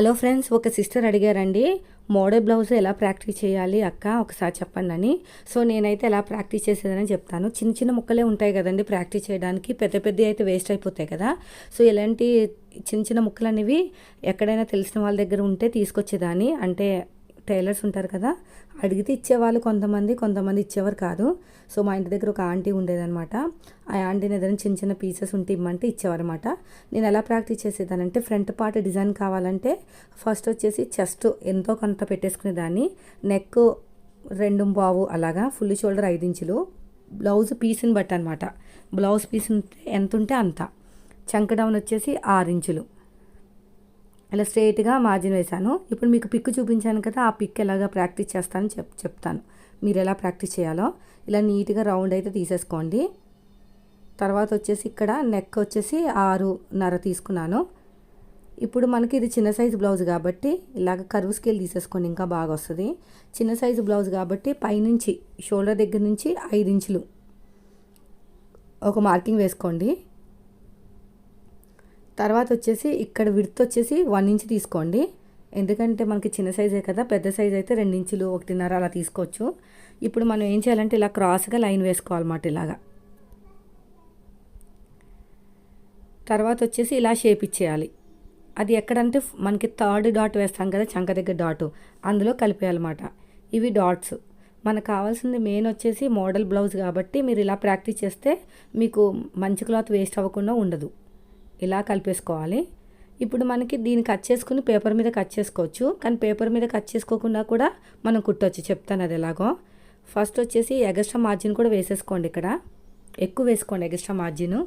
Hello friends ఒక sister అడిగారండి model blouse ఎలా ప్రాక్టీస్ చేయాలి అక్క? ఒకసారి చెప్పండి అని సో నేనైతే ఎలా ప్రాక్టీస్ చేసేదని చెప్తాను. చిన్న చిన్న ముక్కలే ఉంటాయి కదండి ప్రాక్టీస్ చేయడానికి పెద్ద పెద్ద అయితే వేస్ట్ అయిపోతాయి కదా. సో ఇలాంటి చిన్న చిన్న ముక్కలు అనేవి ఎక్కడైనా తెలిసిన వాళ్ళ దగ్గర ఉంటే తీసుకొచ్చేదాన్ని. అంటే టైలర్స్ ఉంటారు కదా అడిగితే ఇచ్చేవాళ్ళు కొంతమంది కొంతమంది ఇచ్చేవారు కాదు. సో మా ఇంటి దగ్గర ఒక ఆంటీ ఉండేదనమాట ఆ ఆంటీని ఏదైనా చిన్న చిన్న పీసెస్ ఉంటే ఇమ్మంటే ఇచ్చేవారనమాట నేను ఎలా ప్రాక్టీస్ చేసేదానంటే ఫ్రంట్ పార్ట్ డిజైన్ కావాలంటే ఫస్ట్ వచ్చేసి చెస్ట్ ఎంతో కొంత పెట్టేసుకునేదాన్ని నెక్ రెండు బావు అలాగా ఫుల్ షోల్డర్ ఐదు ఇంచులు బ్లౌజ్ పీస్ని బట్టి అనమాట బ్లౌజ్ పీస్ ఎంత ఉంటే అంత. చంక డౌన్ వచ్చేసి ఆరు ఇంచులు. ఇలా స్ట్రైట్గా మార్జిన్ వేశాను. ఇప్పుడు మీకు పిక్ చూపించాను కదా ఆ పిక్ ఎలాగా ప్రాక్టీస్ చేస్తాను చెప్ చెప్తాను. మీరు ఎలా ప్రాక్టీస్ చేయాలో ఇలా నీట్గా రౌండ్ అయితే తీసేసుకోండి. తర్వాత వచ్చేసి ఇక్కడ నెక్ వచ్చేసి ఆరున్నర తీసుకున్నాను. ఇప్పుడు మనకి ఇది చిన్న సైజు బ్లౌజ్ కాబట్టి ఇలాగ కరువు స్కేల్ తీసేసుకోండి ఇంకా బాగా వస్తుంది. చిన్న సైజు బ్లౌజ్ కాబట్టి పైనుంచి షోల్డర్ దగ్గర నుంచి ఐదు ఇంచులు ఒక మార్కింగ్ వేసుకోండి. తర్వాత వచ్చేసి ఇక్కడ విడ్త్ వచ్చేసి వన్ ఇంచ్ తీసుకోండి. ఎందుకంటే మనకి చిన్న సైజే కదా పెద్ద సైజ్ అయితే రెండు ఇంచులు ఒకటిన్నర అలా తీసుకోవచ్చు. ఇప్పుడు మనం ఏం చేయాలంటే ఇలా క్రాస్గా లైన్ వేసుకోవాలన్నమాట ఇలాగా. తర్వాత వచ్చేసి ఇలా షేప్ ఇచ్చేయాలి. అది ఎక్కడంటే మనకి థర్డ్ డాట్ వేస్తాం కదా చంక దగ్గర డాటు అందులో కలిపేయాలన్నమాట. ఇవి డాట్స్ మనకు కావాల్సింది మెయిన్ వచ్చేసి మోడల్ బ్లౌజ్ కాబట్టి మీరు ఇలా ప్రాక్టీస్ చేస్తే మీకు మంచి క్లాత్ వేస్ట్ అవ్వకుండా ఉండదు. ఇలా కలిపేసుకోవాలి. ఇప్పుడు మనకి దీన్ని కట్ చేసుకుని పేపర్ మీద కట్ చేసుకోవచ్చు. కానీ పేపర్ మీద కట్ చేసుకోకుండా కూడా మనం కుట్టవచ్చు చెప్తాను అది ఎలాగో. ఫస్ట్ వచ్చేసి ఎగస్ట్రా మార్జిన్ కూడా వేసేసుకోండి ఇక్కడ. ఎక్కువ వేసుకోండి ఎగస్ట్రా మార్జిన్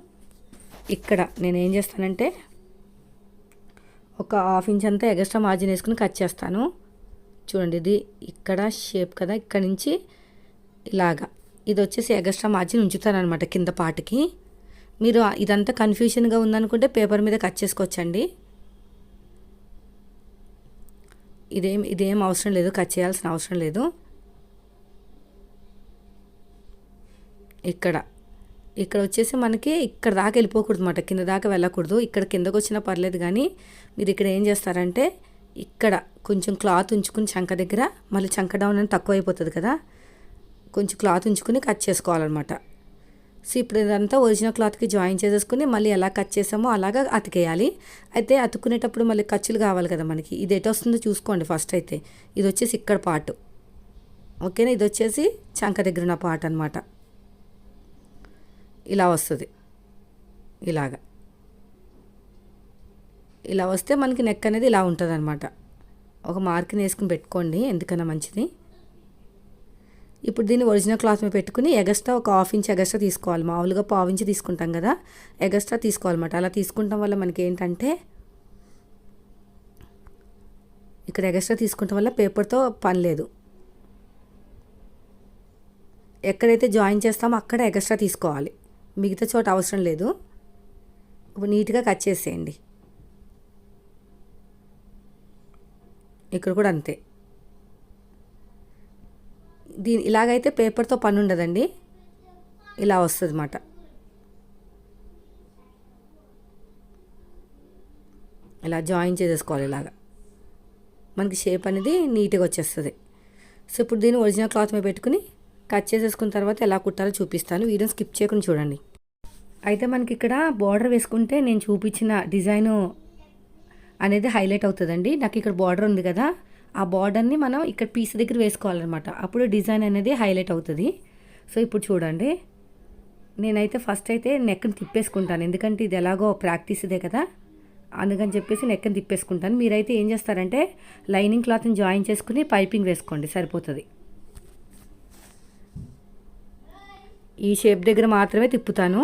ఇక్కడ నేను ఏం చేస్తానంటే ఒక హాఫ్ ఇంచ్ అంతా ఎగస్ట్రా మార్జిన్ వేసుకుని కట్ చేస్తాను. చూడండి ఇది ఇక్కడ షేప్ కదా ఇక్కడ నుంచి ఇలాగా. ఇది వచ్చేసి ఎగస్ట్రా మార్జిన్ ఉంచుతాను అనమాట కింద పాటికి మీరు ఇదంతా కన్ఫ్యూషన్గా ఉందనుకుంటే పేపర్ మీద కట్ చేసుకోవచ్చండి. ఇదేం ఇదేం అవసరం లేదు కట్ చేయాల్సిన అవసరం లేదు. ఇక్కడ. ఇక్కడ వచ్చేసి మనకి ఇక్కడ దాకా వెళ్ళిపోకూడదు అనమాట కింద దాకా వెళ్ళకూడదు. ఇక్కడ కిందకు వచ్చినా పర్లేదు కానీ మీరు ఇక్కడ ఏం చేస్తారంటే ఇక్కడ కొంచెం క్లాత్ ఉంచుకుని చంక దగ్గర మళ్ళీ చంక డౌన్ అని తక్కువ అయిపోతుంది కదా కొంచెం క్లాత్ ఉంచుకుని కట్ చేసుకోవాలన్నమాట. సో ఇప్పుడు ఇదంతా ఒరిజినల్ క్లాత్కి జాయిన్ చేసేసుకుని మళ్ళీ ఎలా కట్ చేసామో అలాగా అతికేయాలి. అయితే అతుక్కునేటప్పుడు మళ్ళీ ఖర్చులు కావాలి కదా మనకి. ఇది ఎటు వస్తుందో చూసుకోండి ఫస్ట్ అయితే. ఇది వచ్చేసి ఇక్కడ పార్ట్. ఓకేనా? ఇది వచ్చేసి చంక దగ్గర ఉన్న పార్ట్ అనమాట ఇలా వస్తుంది. ఇలాగా. ఇలా వస్తే మనకి నెక్ అనేది ఇలా ఉంటుంది అనమాట ఒక మార్కిని వేసుకుని పెట్టుకోండి. ఎందుకన్నా మంచిది. ఇప్పుడు దీన్ని ఒరిజినల్ క్లాత్ మీద పెట్టుకుని ఎగస్ట్రా ఒక హాఫ్ ఇంచ్ ఎగస్ట్రా తీసుకోవాలి. మామూలుగా పావు ఇంచ్ తీసుకుంటాం కదా. ఎగస్ట్రా తీసుకోవాలన్నమాట. అలా తీసుకుంటాం వల్ల మనకి ఏంటంటే ఇక్కడ ఎగస్ట్రా తీసుకుంటాం వల్ల పేపర్తో పని లేదు. ఎక్కడైతే జాయిన్ చేస్తామో అక్కడ ఎగస్ట్రా తీసుకోవాలి. మిగతా చోట అవసరం లేదు. ఇప్పుడు నీట్గా కట్ చేసేయండి. ఇక్కడ కూడా అంతే. దీని ఇలాగైతే పేపర్తో పని ఉండదండి ఇలా వస్తుంది అన్నమాట ఇలా జాయిన్ చేసేసుకోవాలి ఇలాగా. మనకి షేప్ అనేది నీట్గా వచ్చేస్తుంది. సో ఇప్పుడు దీన్ని ఒరిజినల్ క్లాత్ మీద పెట్టుకుని కట్ చేసేసుకున్న తర్వాత ఎలా కుట్టాలో చూపిస్తాను. వీడియో స్కిప్ చేయకుండా చూడండి. అయితే మనకి ఇక్కడ బార్డర్ వేసుకుంటే నేను చూపించిన డిజైను అనేది హైలైట్ అవుతుందండి. నాకు ఇక్కడ బార్డర్ ఉంది కదా. ఆ బార్డర్ని మనం ఇక్కడ పీస్ దగ్గర వేసుకోవాలన్నమాట. అప్పుడు డిజైన్ అనేది హైలైట్ అవుతుంది. సో ఇప్పుడు చూడండి. నేనైతే ఫస్ట్ అయితే నెక్ని తిప్పేసుకుంటాను. ఎందుకంటే ఇది ఎలాగో ప్రాక్టీస్ ఇదే కదా. అందుకని చెప్పేసి నెక్ని తిప్పేసుకుంటాను. మీరైతే ఏం చేస్తారంటే లైనింగ్ క్లాత్ని జాయిన్ చేసుకుని పైపింగ్ వేసుకోండి. సరిపోతుంది. ఈ షేప్ దగ్గర మాత్రమే తిప్పుతాను.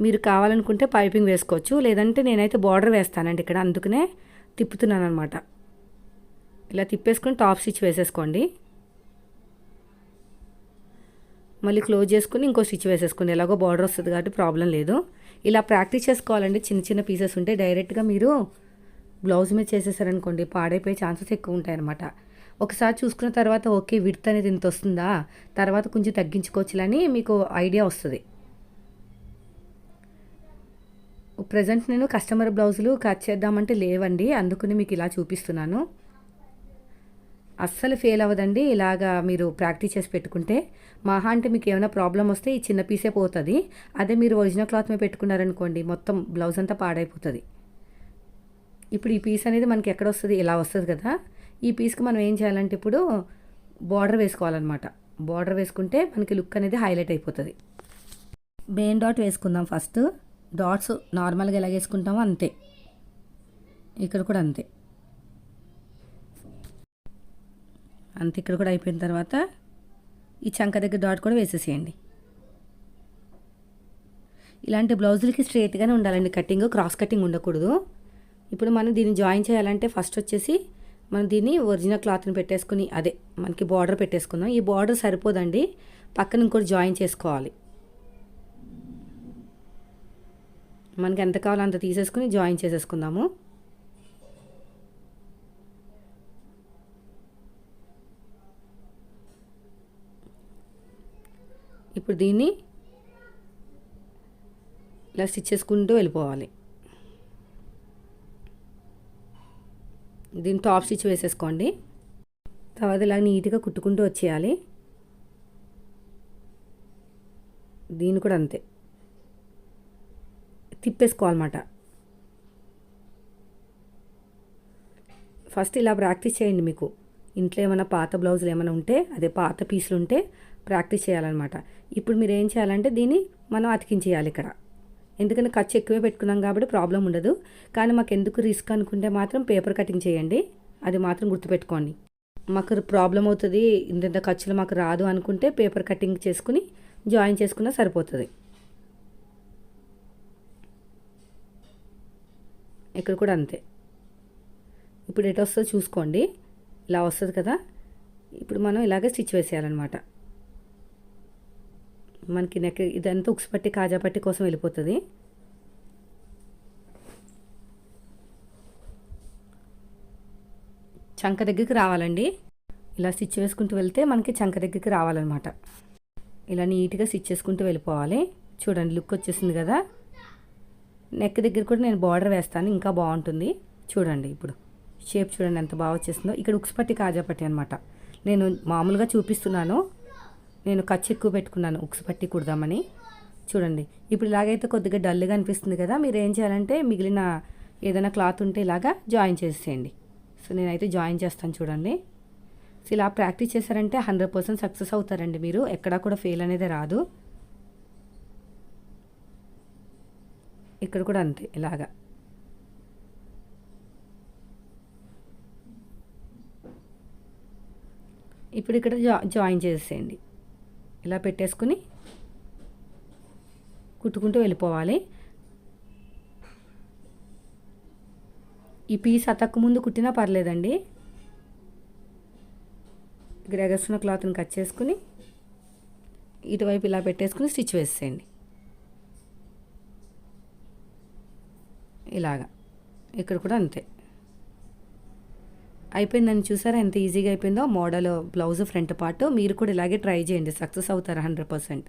మీరు కావాలనుకుంటే పైపింగ్ వేసుకోవచ్చు. లేదంటే నేనైతే బార్డర్ వేస్తానండి ఇక్కడ. అందుకనే తిప్పుతున్నాను అనమాట ఇలా తిప్పేసుకొని టాప్ స్టిచ్ వేసేసుకోండి. మళ్ళీ క్లోజ్ చేసుకుని ఇంకో స్టిచ్ వేసేసుకోండి. ఎలాగో బార్డర్ వస్తుంది కాబట్టి ప్రాబ్లం లేదు. ఇలా ప్రాక్టీస్ చేసుకోవాలండి. చిన్న చిన్న పీసెస్ ఉంటే డైరెక్ట్గా మీరు బ్లౌజ్ మీద చేసేసారనుకోండి పాడైపోయే ఛాన్సెస్ ఎక్కువ ఉంటాయన్నమాట. ఒకసారి చూసుకున్న తర్వాత ఓకే విడ్త్ అనేది ఇంత వస్తుందా? తర్వాత కొంచెం తగ్గించుకోవచ్చులని మీకు ఐడియా వస్తుంది. ప్రజెంట్ నేను కస్టమర్ బ్లౌజులు కట్ చేద్దామంటే లేవండి. అందుకని మీకు ఇలా చూపిస్తున్నాను. అస్సలు ఫెయిల్ అవ్వదండి. ఇలాగా మీరు ప్రాక్టీస్ చేసి పెట్టుకుంటే మహా అంటే మీకు ఏమైనా ప్రాబ్లం వస్తే ఈ చిన్న పీసే పోతుంది. అదే మీరు ఒరిజినల్ క్లాత్ మీద పెట్టుకున్నారనుకోండి మొత్తం బ్లౌజ్ అంతా పాడైపోతుంది. ఇప్పుడు ఈ పీస్ అనేది మనకి ఎక్కడ వస్తుంది? ఇలా వస్తుంది కదా. ఈ పీస్కి మనం ఏం చేయాలంటే ఇప్పుడు బార్డర్ వేసుకోవాలన్నమాట. బార్డర్ వేసుకుంటే మనకి లుక్ అనేది హైలైట్ అయిపోతుంది. మెయిన్ డాట్ వేసుకుందాం ఫస్ట్ డాట్స్ నార్మల్గా ఎలా వేసుకుంటామో అంతే. ఇక్కడ కూడా అంతే. అంత ఇక్కడ కూడా అయిపోయిన తర్వాత ఈ చంక దగ్గర డాట్ కూడా వేసేసేయండి. ఇలాంటి బ్లౌజులకి స్ట్రైట్గానే ఉండాలండి. కటింగ్ క్రాస్ కటింగ్ ఉండకూడదు. ఇప్పుడు మనం దీన్ని జాయిన్ చేయాలంటే ఫస్ట్ వచ్చేసి మనం దీన్ని ఒరిజినల్ క్లాత్ని పెట్టేసుకుని అదే మనకి బార్డర్ పెట్టేసుకుందాం. ఈ బార్డర్ సరిపోదండి. పక్కన ఇంకోటి జాయిన్ చేసుకోవాలి. మనకి ఎంత కావాలో అంత తీసేసుకుని జాయిన్ చేసేసుకుందాము. ఇప్పుడు దీన్ని ఇలా స్టిచ్ చేసుకుంటూ వెళ్ళిపోవాలి. దీన్ని టాప్ స్టిచ్ వేసేసుకోండి. తర్వాత ఇలా నీట్గా కుట్టుకుంటూ వచ్చేయాలి. దీన్ని కూడా అంతే. తిప్పేసుకోవాలన్నమాట. ఫస్ట్ ఇలా ప్రాక్టీస్ చేయండి మీకు. ఇంట్లో ఏమైనా పాత బ్లౌజులు ఏమైనా ఉంటే అదే పాత పీసులు ఉంటే ప్రాక్టీస్ చేయాలన్నమాట. ఇప్పుడు మీరు ఏం చేయాలంటే దీన్ని మనం అతికించేయాలి ఇక్కడ. ఎందుకంటే ఖర్చు ఎక్కువే పెట్టుకున్నాం కాబట్టి ప్రాబ్లం ఉండదు. కానీ మాకు ఎందుకు రిస్క్ అనుకుంటే మాత్రం పేపర్ కటింగ్ చేయండి. అది మాత్రం గుర్తుపెట్టుకోండి. మాకు ప్రాబ్లం అవుతుంది ఇంత ఖర్చులు మాకు రాదు అనుకుంటే పేపర్ కటింగ్ చేసుకుని జాయిన్ చేసుకున్నా సరిపోతుంది. ఇక్కడ కూడా అంతే. ఇప్పుడు ఎటు వస్తుందో చూసుకోండి. ఇలా వస్తుంది కదా? ఇప్పుడు మనం ఇలాగే స్టిచ్ వేసేయాలన్నమాట. మనకి నెక్ ఇదంతా ఉక్స్ పట్టి కాజా పట్టి కోసం వెళ్ళిపోతుంది. చంక దగ్గరికి రావాలండి. ఇలా స్టిచ్ వేసుకుంటూ వెళ్తే మనకి చంక దగ్గరికి రావాలన్నమాట. ఇలా నీట్గా స్టిచ్ చేసుకుంటూ వెళ్ళిపోవాలి. చూడండి లుక్ వచ్చేసింది కదా? నెక్ దగ్గర కూడా నేను బార్డర్ వేస్తాను ఇంకా బాగుంటుంది. చూడండి ఇప్పుడు. షేప్ చూడండి ఎంత బాగా వచ్చేసిందో ఇక్కడ ఉక్స్ పట్టి అనమాట నేను మామూలుగా చూపిస్తున్నాను. నేను ఖర్చు ఎక్కువ పెట్టుకున్నాను ఉక్స్ పట్టి కుడదామని. చూడండి. ఇప్పుడు ఇలాగైతే కొద్దిగా డల్గా అనిపిస్తుంది కదా మీరు ఏం చేయాలంటే మిగిలిన ఏదైనా క్లాత్ ఉంటే ఇలాగా జాయిన్ చేసేయండి. సో నేనైతే జాయిన్ చేస్తాను చూడండి. సో ఇలా ప్రాక్టీస్ చేశారంటే హండ్రెడ్ పర్సెంట్ సక్సెస్ అవుతారండి మీరు. ఎక్కడా కూడా ఫెయిల్ అనేది రాదు. ఇక్కడ కూడా అంతే ఇలాగా. ఇప్పుడు ఇక్కడ జా జాయిన్ చేసేయండి. ఇలా పెట్టేసుకుని కుట్టుకుంటూ వెళ్ళిపోవాలి. ఈ పీస్ అతక్కు ముందు కుట్టినా పర్లేదండి. ఇక్కడ క్లాత్ని కట్ చేసుకుని ఇటువైపు ఇలా పెట్టేసుకుని స్టిచ్ వేసేయండి. ఇలాగా. ఇక్కడ కూడా అంతే. అయిపోయిందని చూసారా? ఎంత ఈజీగా అయిపోయిందో. Model blouse front part. మీరు కూడా ఇలాగే ట్రై చేయండి. సక్సెస్ అవుతారు హండ్రెడ్ పర్సెంట్.